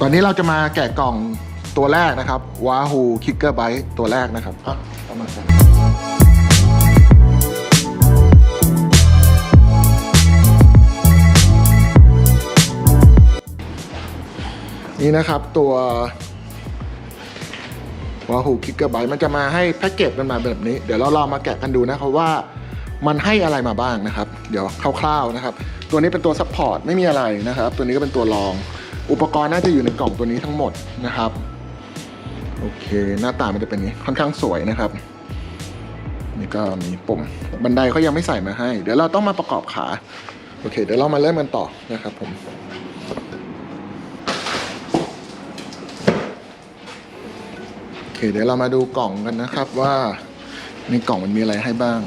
ตอนนี้เราจะมาแกะกล่องตัวแรกนะครับ Wahoo Kicker Byte ตัวแรกนะครับอะเอามาครับนี่นะครับตัว Wahoo Kicker Byte มันจะมาให้แพ็กเกจมันมาแบบนี้ เดี๋ยวเราลองมาแกะกันดูนะครับว่ามันให้อะไรมาบ้างนะครับ เดี๋ยวคร่าวๆนะครับ ตัวนี้เป็นตัวซัพพอร์ตไม่มีอะไรนะครับ ตัวนี้ก็เป็นตัวรอง อุปกรณ์น่าจะอยู่ในกล่องตัวนี้ทั้งหมดนะครับ โอเค หน้าตามันจะเป็นนี้ค่อนข้างสวยนะครับ นี่ก็มีปุ่ม บันไดเขายังไม่ใส่มาให้ เดี๋ยวเราต้องมาประกอบขา โอเค เดี๋ยวเรามาเริ่มกันต่อนะครับผมโอเค เดี๋ยวเรามาดูกล่องกันนะครับว่าในกล่องมันมีอะไรให้บ้าง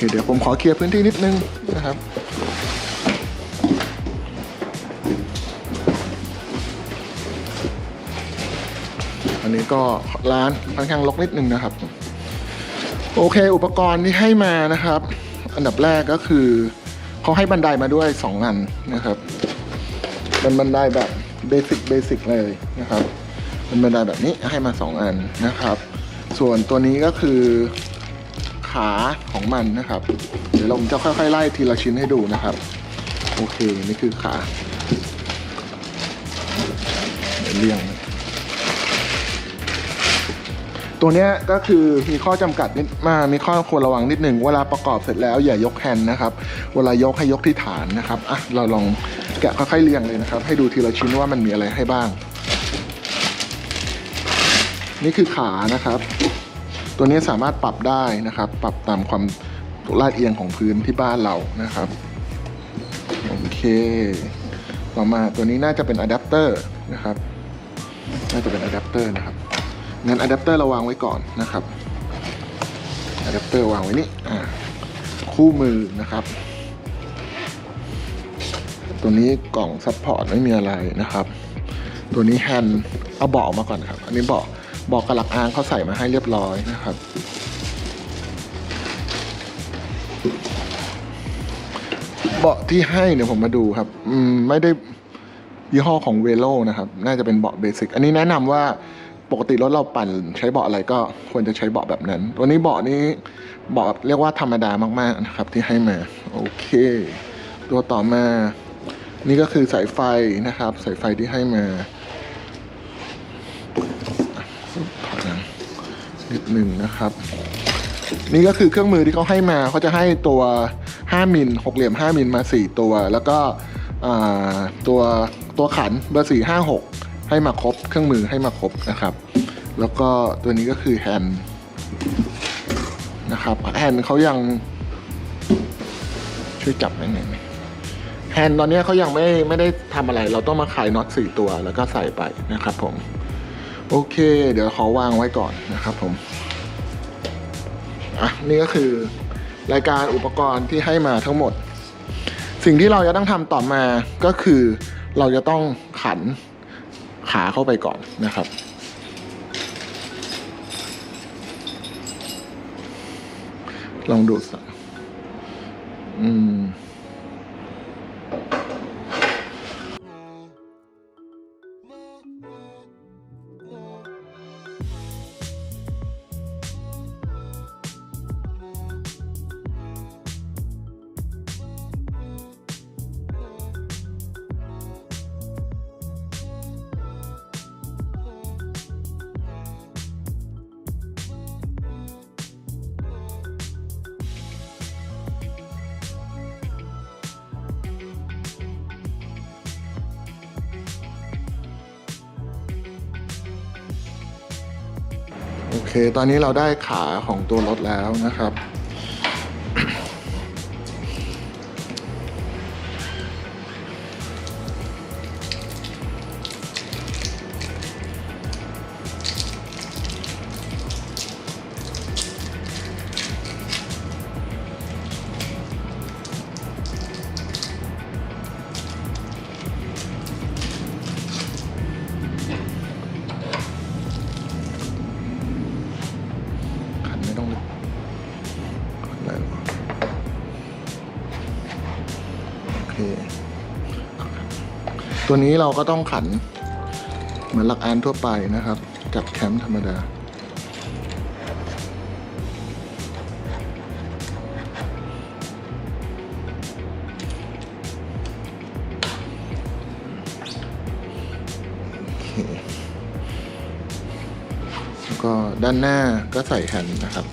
เคเดี๋ยวผมขอเคลียร์พื้นที่นิดนึงนะครับอันนี้ก็ร้านค่อนข้างรกนิดนึงนะครับ โอเค อุปกรณ์ที่ให้มานะครับ อันดับแรกก็คือเขาให้บันไดมาด้วย 2 อันนะครับเป็นบันไดแบบเบสิกเบสิกเลยนะครับเป็นบันไดแบบนี้ให้มา 2 อันนะครับ ส่วนตัวนี้ก็คือ ขาของมันนะครับ เดี๋ยวเราจะค่อยๆไล่ทีละชิ้นให้ดูนะครับ โอเคนี่คือขาเรียงตัวเนี้ยก็คือมีข้อจำกัดนิดมามีข้อควรระวังนิดหนึ่งเวลาประกอบเสร็จแล้วอย่ายกแฮนด์นะครับ เวลายกให้ยกที่ฐานนะครับอะเราลองแกะค่อยๆเรียงเลยนะครับ ให้ดูทีละชิ้นว่ามันมีอะไรให้บ้าง นี่คือขานะครับ ตัวนี้สามารถปรับได้นะครับ ปรับตามความลาดเอียงของพื้นที่บ้านเรานะครับโอเคต่อมาตัวนี้น่าจะเป็นอะแดปเตอร์นะครับ น่าจะเป็นอะแดปเตอร์นะครับงั้นอะแดปเตอร์เราวางไว้ก่อนนะครับอะแดปเตอร์วางไว้นี่อ่าคู่มือนะครับ ตัวนี้กล่องซัพพอร์ตไม่มีอะไรนะครับ ตัวนี้แฮนด์เอาเบาะมาก่อนครับ อันนี้เบาะ บาะกระหลักอ้างเขาใส่มาให้เรียบร้อยนะครับ เบาะที่ให้เนี่ยผมมาดูครับ อืมไม่ได้ยี่ห้อของเวโ o นะครับ น่าจะเป็นเบาะเบสิก อันนี้แนะนำว่าปกติรถเราปั่นใช้เบาะอะไรก็ควรจะใช้เบาะแบบนั้น ตัวนี้เบาะนี้เบาะเรียกว่าธรรมดามากๆนะครับ ที่ให้มา โอเค ตัวต่อมา นี่ก็คือสายไฟนะครับ สายไฟที่ให้มาถอยหลัง นิดหนึ่งนะครับ นี่ก็คือเครื่องมือที่เขาให้มาเขาจะให้ตัว 5มิลหกเหลี่ยม 5มิลมา 4 ตัว แล้วก็ตัวตัวขันเบอร์4 5 6ให้มาครบ เครื่องมือให้มาครบนะครับ แล้วก็ตัวนี้ก็คือแฮนด์นะครับแฮนด์เขายังช่วยจับได้ไหมแฮนด์ตอนนี้เขายังไม่ไม่ได้ทำอะไร เราต้องมาขายน็อต4ตัวแล้วก็ใส่ไปนะครับผม โอเค เดี๋ยวขอวางไว้ก่อนนะครับผม อะ นี่ก็คือรายการอุปกรณ์ที่ให้มาทั้งหมด สิ่งที่เราจะต้องทำต่อมาก็คือเราจะต้องขันขาเข้าไปก่อนนะครับ ลองดูสักอืม โอเค ตอนนี้เราได้ขาของตัวรถแล้วนะครับ ไม่ต้องได้โอเค ตัวนี้เราก็ต้องขัน เหมือนหลักอานทั่วไปนะครับจับแคมป์ธรรมดา ก็ด้านหน้าก็ใส่แฮนด์นะครับ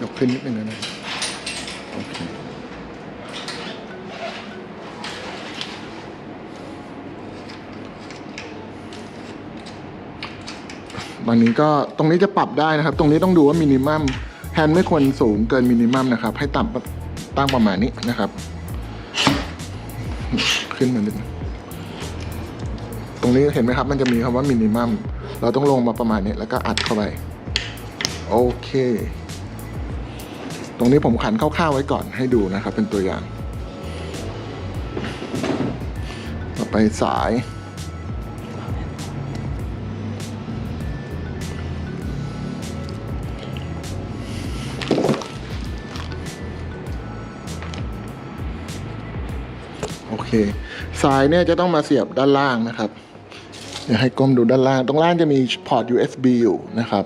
ยกขึ้นนิดนึงนะโอเค วันนี้ก็ตรงนี้จะปรับได้นะครับ ตรงนี้ต้องดูว่ามินิมัมแฮนด์ไม่ควรสูงเกินมินิมัมนะครับ ให้ต่ำตั้งประมาณนี้นะครับ ขึ้นมานิดนึงตรงนี้เห็นไหมครับ มันจะมีคำว่ามินิมัมเราต้องลงมาประมาณนี้แล้วก็อัดเข้าไป โอเค ตรงนี้ผมขันคร่าวๆไว้ก่อนให้ดูนะครับ เป็นตัวอย่าง ต่อไปสาย โอเค สายเนี่ยจะต้องมาเสียบด้านล่างนะครับเดี๋ยวให้ก้มดูด้านล่าง ตรงล่างจะมีพอร์ต USB อยู่นะครับ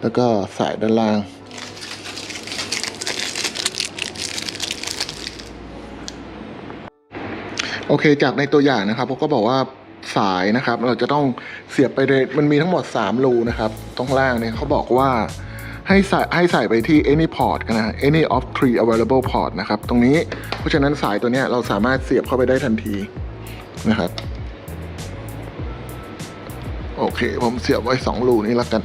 แล้วก็สายด้านล่าง โอเค จากในตัวอย่างนะครับผมก็บอกว่าสายนะครับ เราจะต้องเสียบไปเลยมันมีทั้งหมด 3 รูนะครับ ตรงล่างเนี่ยเขาบอกว่า ให้ใส่ให้ใส่ไปที่ any port กันนะ any of three available port นะครับ ตรงนี้เพราะฉะนั้นสายตัวนี้เราสามารถเสียบเข้าไปได้ทันทีนะครับ โอเค ผมเสียบไว้ 2 รูนี้แล้วกัน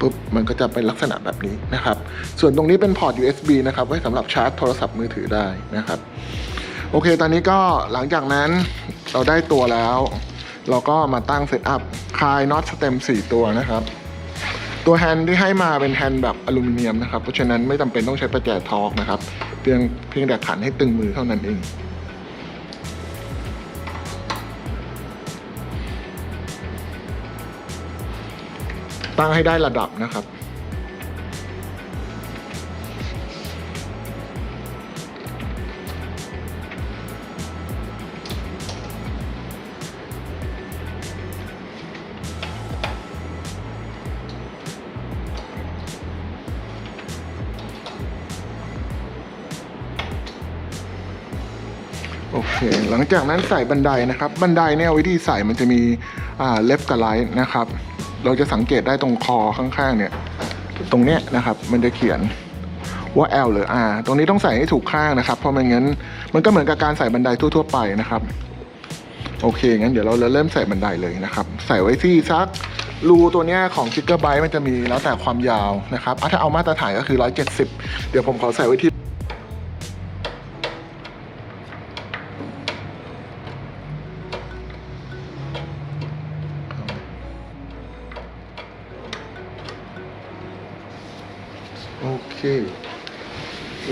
ปุ๊บมันก็จะเป็นลักษณะแบบนี้นะครับ ส่วนตรงนี้เป็นพอร์ต USB นะครับ ไว้สำหรับชาร์จโทรศัพท์มือถือได้นะครับ โอเค ตอนนี้ก็หลังจากนั้นเราได้ตัวแล้ว เราก็มาตั้งเซตอัพคลายน็อตสเต็ม4 ตัวนะครับ ตัวแฮนด์ที่ให้มาเป็นแฮนด์แบบอลูมิเนียมนะครับ เพราะฉะนั้นไม่จำเป็นต้องใช้ประแจทอร์กนะครับ เพียงเพียงแต่ขันให้ตึงมือเท่านั้นเองตั้งให้ได้ระดับนะครับ เคหลังจากนั้นใส่บันไดนะครับ บันไดเนี่ยวิธีใส่มันจะมีอ่าเล็บกับไลท์นะครับ เราจะสังเกตได้ตรงคอข้างๆเนี่ย ตรงเนี้ยนะครับ มันจะเขียนว่า L หรือ R ตรงนี้ต้องใส่ให้ถูกข้างนะครับ เพราะไม่งั้นมันก็เหมือนกับการใส่บันไดทั่วๆไปนะครับ โอเค งั้นเดี๋ยวเราเริ่มใส่บันไดเลยนะครับ ใส่ไว้ที่ซักรูตัวเนี้ยของ g ิกเกอร์ไบต์มันจะมีแล้วแต่ความยาวนะครับอะถ้าเอามาตรฐานก็คือ 170 เดี๋ยวผมขอใส่ไว้ที่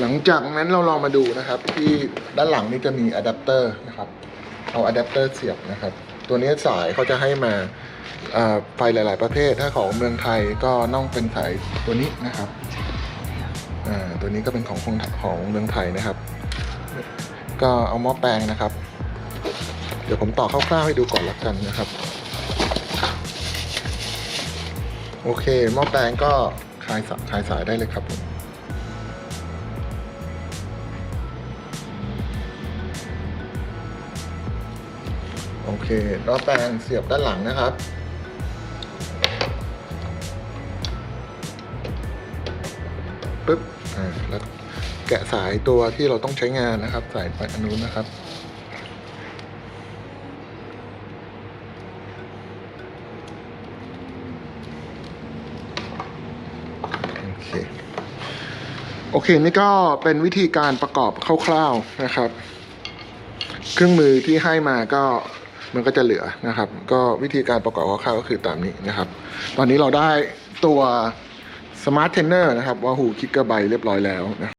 หลังจากนั้นเราลองมาดูนะครับ ที่ด้านหลังนี่จะมีอะแดปเตอร์นะครับเอาอะแดปเตอร์เสียบนะครับ ตัวนี้สายเขาจะให้มาไฟหลาย ๆ ประเภท ถ้าของเมืองไทยก็ต้องเป็นสายตัวนี้นะครับตัวนี้ก็เป็นของของของเมืองไทยนะครับ ก็เอาหม้อแปลงนะครับ เดี๋ยวผมต่อคร่าวๆให้ดูก่อนละกันนะครับ โอเคหม้อแปลงก็คลายสายคลายสายได้เลยครับผม เคหม้อแปลงเสียบด้านหลังนะครับ ปึ๊บอ่าแล้วแกะสายตัวที่เราต้องใช้งานนะครับ สายไปอันนู้นนะครับโอเคโอเค นี่ก็เป็นวิธีการประกอบคร่าวๆนะครับ เครื่องมือที่ให้มาก็ มันก็จะเหลือนะครับ ก็วิธีการประกอบคร่าวๆก็คือตามนี้นะครับ ตอนนี้เราได้ตัวสมาร์ทเทนเนอร์นะครับว่าหูคิกเกอร์ไบเรียบร้อยแล้วนะ